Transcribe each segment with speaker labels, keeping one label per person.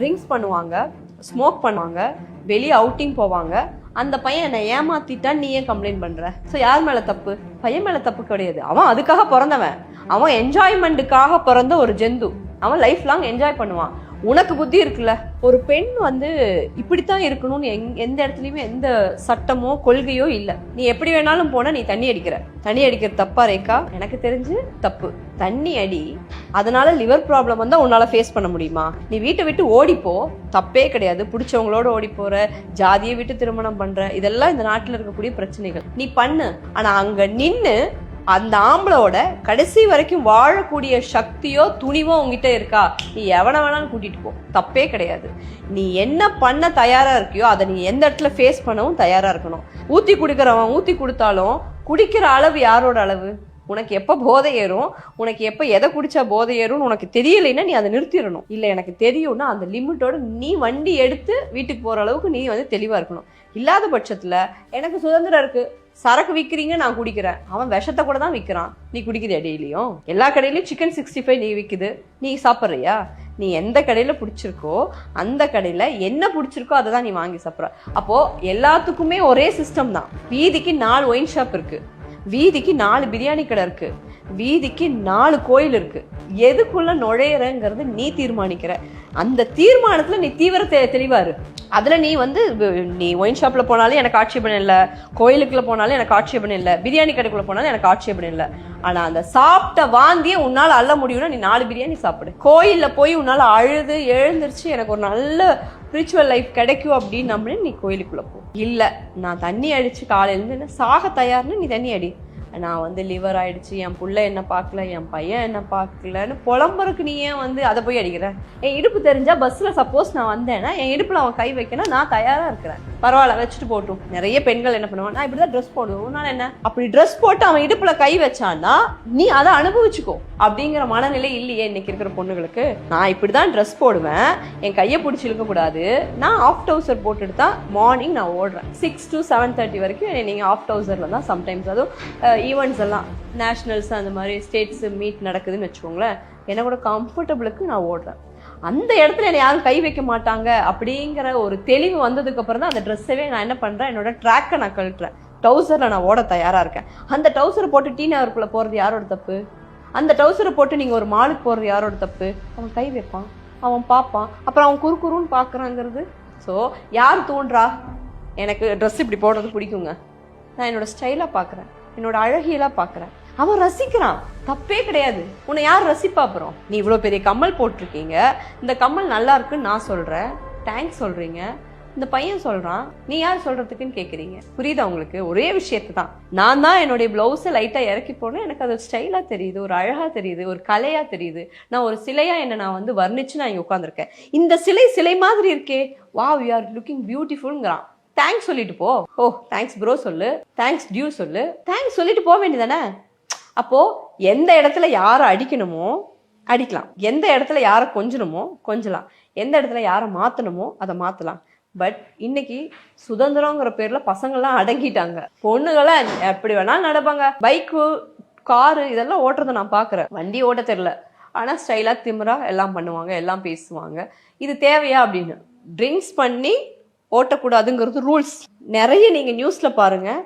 Speaker 1: Drinks பண்ணுவாங்க smoke பண்ணுவாங்க வெளியே அவுட்டிங் போவாங்க. அந்த பையன் என்னை ஏமாத்திட்டான் நீ ஏன் கம்ப்ளைண்ட் பண்ற? ஸோ யார் மேல தப்பு? பையன் மேல தப்பு கிடையாது. அவன் அதுக்காக பிறந்தவன். அவன் என்ஜாய்மெண்ட்டுக்காக பிறந்த ஒரு ஜந்து. அவன் லைஃப் லாங் என்ஜாய் பண்ணுவான். உனக்கு புத்தி இருக்குல்ல? ஒரு பெண் வந்து இப்படித்தான் இருக்கணும்னு எங் எந்த இடத்துலையுமே எந்த சட்டமோ கொள்கையோ இல்லை. நீ எப்படி வேணாலும் போனால் நீ தண்ணி அடிக்கிற. தண்ணி அடிக்கிற தப்பா ரேக்கா எனக்கு தெரிஞ்சு தப்பு. தண்ணி அடி அதனால லிவர் ப்ராப்ளம் வந்தால் உன்னால் ஃபேஸ் பண்ண முடியுமா? நீ வீட்டை விட்டு ஓடிப்போ தப்பே கிடையாது. பிடிச்சவங்களோட ஓடி போகிற ஜாதியை விட்டு திருமணம் பண்ணுற இதெல்லாம் இந்த நாட்டில் இருக்கக்கூடிய பிரச்சனைகள். நீ பண்ணு. ஆனால் அங்கே நின்று அந்த ஆம்பளோட கடைசி வரைக்கும் வாழக்கூடிய சக்தியோ துணிவோ உங்ககிட்ட இருக்கா? நீ எவனை வேணாலும் கூட்டிகிட்டு போ. தப்பே கிடையாது. நீ என்ன பண்ண தயாராக இருக்கியோ அதை நீ எந்த இடத்துல ஃபேஸ் பண்ணவும் தயாராக இருக்கணும். ஊற்றி குடிக்கிறவன் ஊற்றி கொடுத்தாலும் குடிக்கிற அளவு யாரோட அளவு? உனக்கு எப்போ போதை ஏறும்? உனக்கு எப்போ எதை குடிச்சா போதை ஏறும்னு உனக்கு தெரியலைன்னா நீ அதை நிறுத்திடணும். இல்லை எனக்கு தெரியும்னா அந்த லிமிட்டோட நீ வண்டி எடுத்து வீட்டுக்கு போகிற அளவுக்கு நீ வந்து தெளிவாக இருக்கணும். இல்லாத பட்சத்தில் எனக்கு சுதந்திரம் இருக்கு. சரக்கு விற்கிறீங்க நான் குடிக்கிறேன். அவன் விஷத்தை கூட தான் விற்கிறான் நீ குடிக்கிறியா டெய்லியும்? எல்லா கடையிலையும் சிக்கன் சிக்ஸ்டி ஃபைவ் நீ விற்குது நீ சாப்பிட்றியா? நீ எந்த கடையில் பிடிச்சிருக்கோ அந்த கடையில் என்ன பிடிச்சிருக்கோ அதை தான் நீ வாங்கி சாப்பிட்ற. அப்போது எல்லாத்துக்குமே ஒரே சிஸ்டம் தான். வீதிக்கு நாலு ஒயின் ஷாப் இருக்குது வீதிக்கு நாலு பிரியாணி கடை இருக்கு. வீதிக்கு நாலு கோயில் இருக்கு. எதுக்குள்ள நுழையிறங்கிறது நீ தீர்மானிக்கிற. அந்த தீர்மானத்துல நீ தீவிர தெ தெளிவாரு. அதில் நீ வந்து நீ ஒயின் ஷாப்பில் போனாலும் எனக்கு ஆட்சேபணம் இல்லை. கோயிலுக்குள்ள போனாலும் எனக்கு ஆட்சேபணம் இல்லை. பிரியாணி கடைக்குள்ளே போனாலும் எனக்கு ஆட்சேபணம் இல்லை. ஆனால் அந்த சாப்பிட்ட வாந்தியை உன்னால் அள்ள முடியும்னா நீ நாலு பிரியாணி சாப்பிடு. கோயிலில் போய் உன்னால் அழுது எழுந்திருச்சு எனக்கு ஒரு நல்ல ஸ்பிரிச்சுவல் லைஃப் கிடைக்கும் அப்படின்னு நம்மளே நீ கோயிலுக்குள்ள போ இல்லை நான் தண்ணி அடிச்சு காலையிலேருந்து என்ன சாக தயார்னு நீ தண்ணி அடி. நான் வந்து லிவர் ஆயிடுச்சு என் பிள்ளை என்ன பார்க்கல என் பையன் என்ன பார்க்கலன்னு புலம்புறக்கு நீ ஏன் வந்து அதை போய் அடிக்கிறேன் என் இடுப்பு தெரிஞ்சால் பஸ்ஸில் சப்போஸ் நான் வந்தேன்னா என் இடுப்பில் அவன் கை வைக்கணும் நான் தயாராக இருக்கிறேன். பரவாயில்ல வச்சுட்டு போட்டும். நிறைய பெண்கள் என்ன பண்ணுவான் நான் இப்படி தான் ட்ரெஸ் போடுவேன் உன்னால என்ன? அப்படி ட்ரெஸ் போட்டு அவன் இடுப்பில் கை வச்சான்னா நீ அதை அனுபவிச்சுக்கோ. அப்படிங்கிற மனநிலை இல்லையே இன்னைக்கு இருக்கிற பொண்ணுங்களுக்கு நான் இப்படி தான் ட்ரெஸ் போடுவேன் என் கையை பிடிச்சி இழுக்கக்கூடாது நான் ஆஃப் டவுசர் போட்டுட்டு தான் மார்னிங் நான் ஓடுறேன். சிக்ஸ் டு செவன் தேர்ட்டி வரைக்கும் நீங்கள் ஆஃப் டவுசரில் தான் சம்டைம்ஸ் அதுவும் ஈவெண்ட்ஸ் எல்லாம் நேஷ்னல்ஸ் அந்த மாதிரி ஸ்டேட்ஸு மீட் நடக்குதுன்னு வச்சுக்கோங்களேன் என்னோட கம்ஃபர்டபுளுக்கு நான் ஓடுறேன். அந்த இடத்துல என்னை யாரும் கை வைக்க மாட்டாங்க அப்படிங்கிற ஒரு தெளிவு வந்ததுக்கப்புறம் தான் அந்த ட்ரெஸ்ஸவே நான் என்ன பண்ணுறேன் என்னோட ட்ராக்கை நான் கழட்டுறேன். டவுசரில் நான் ஓட தயாராக இருக்கேன். அந்த டவுசரை போட்டு டீ நகருக்குள்ள யாரோட தப்பு? அந்த டவுசரை போட்டு நீங்கள் ஒரு மாலுக்கு போகிறது யாரோட தப்பு? அவன் கை வைப்பான் அவன் பார்ப்பான் அப்புறம் அவன் குறு பார்க்குறாங்கிறது. ஸோ யார் தூண்டுறா எனக்கு ட்ரெஸ் இப்படி போடுறது பிடிக்குங்க. நான் என்னோட ஸ்டைலாக பார்க்குறேன். என்னோட அழகியெல்லாம் பார்க்குறேன் அவன் ரசிக்கிறான். தப்பே கிடையாது. உன்னை யார் ரசிப்பா அப்புறம் நீ இவ்வளோ பெரிய கம்மல் போட்டிருக்கீங்க. இந்த கம்மல் நல்லா இருக்குன்னு நான் சொல்கிறேன் தேங்க்ஸ் சொல்கிறீங்க இந்த பையன் சொல்கிறான் நீ யார் சொல்கிறதுக்குன்னு கேட்குறீங்க புரியுதா உங்களுக்கு? ஒரே விஷயத்தை தான். நான் தான் என்னுடைய ப்ளவுஸை லைட்டாக இறக்கி போனேன் எனக்கு அது ஸ்டைலாக தெரியுது ஒரு அழகாக தெரியுது ஒரு கலையாக தெரியுது. நான் ஒரு சிலையாக என்னை நான் வந்து வர்ணிச்சு நான் இங்கே உட்காந்துருக்கேன் இந்த சிலை சிலை மாதிரி இருக்கே. வாவ் யூ ஆர் லுக்கிங் பியூட்டிஃபுல்ங்கிறான் தேங்க்ஸ் சொல்லிட்டு போ. ஓ தேங்க்ஸ் ப்ரோ சொல்லு. தேங்க்ஸ் டியூ சொல்லு. தேங்க்ஸ் சொல்லிட்டு போக வேண்டியதானே அப்போ எந்த இடத்துல யாரை அடிக்கணுமோ அடிக்கலாம். எந்த இடத்துல யாரை கொஞ்சணுமோ கொஞ்சலாம். எந்த இடத்துல யாரை மாற்றணுமோ அதை மாற்றலாம் பட் இன்னைக்கு சுதந்திரங்கிற பேர்ல பசங்கள்லாம் அடங்கிட்டாங்க. பொண்ணுங்களாம் எப்படி வேணாலும் நடப்பாங்க. பைக்கு காரு இதெல்லாம் ஓட்டுறதை நான் பார்க்குறேன். வண்டி ஓட்ட தெரில ஆனால் ஸ்டைலாக திமிரா எல்லாம் பண்ணுவாங்க எல்லாம் பேசுவாங்க. இது தேவையா அப்படின்னு? ட்ரிங்க்ஸ் பண்ணி ஓட்டக்கூடாதுங்கிறது ரூல்ஸ் நிறைய நீங்கள் நியூஸில் பாருங்கள்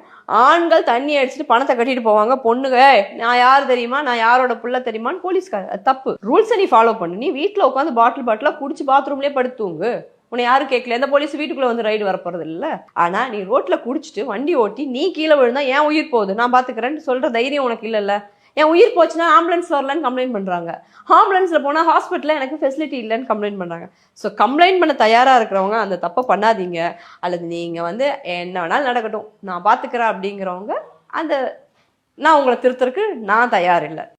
Speaker 1: ஆண்கள் தண்ணி அடிச்சுட்டு பணத்தை கட்டிட்டு போவாங்க. பொண்ணுங்க நான் யார் தெரியுமா? நான் யாரோட புள்ள தெரியுமான்னு? போலீஸ்கார தப்பு. ரூல்ஸை நீ ஃபாலோ பண்ணு. நீ வீட்டில் உட்காந்து பாட்டில் பாட்டிலாக குடிச்சு பாத்ரூம்லேயே படுத்துங்க உன்னை யாரும் கேட்கல. எந்த போலீஸ் வீட்டுக்குள்ளே வந்து ரைடு வரப்போறது இல்லை. ஆனால் நீ ரோட்டில் குடிச்சிட்டு வண்டி ஓட்டி நீ கீழே விழுந்தா ஏன் உயிர் போகுது? நான் பார்த்துக்கிறேன்னு சொல்கிற தைரியம் உனக்கு இல்லைல்ல. என் உயிர் போச்சுன்னா ஆம்புலன்ஸ் வரலன்னு கம்ப்ளைண்ட் பண்ணுறாங்க ஆம்புலன்ஸில் போனால் ஹாஸ்பிட்டலில் எனக்கு ஃபெசிலிட்டி இல்லைன்னு கம்ப்ளைண்ட் பண்ணுறாங்க ஸோ கம்ப்ளைண்ட் பண்ண தயாராக இருக்கிறவங்க அந்த தப்பை பண்ணாதீங்க. அல்லது நீங்கள் வந்து என்ன வேணாலும் நடக்கட்டும். நான் பார்த்துக்கிறேன் அப்படிங்கிறவங்க அந்த நான் உங்களை திருத்தறதுக்கு நான் தயார் இல்லை.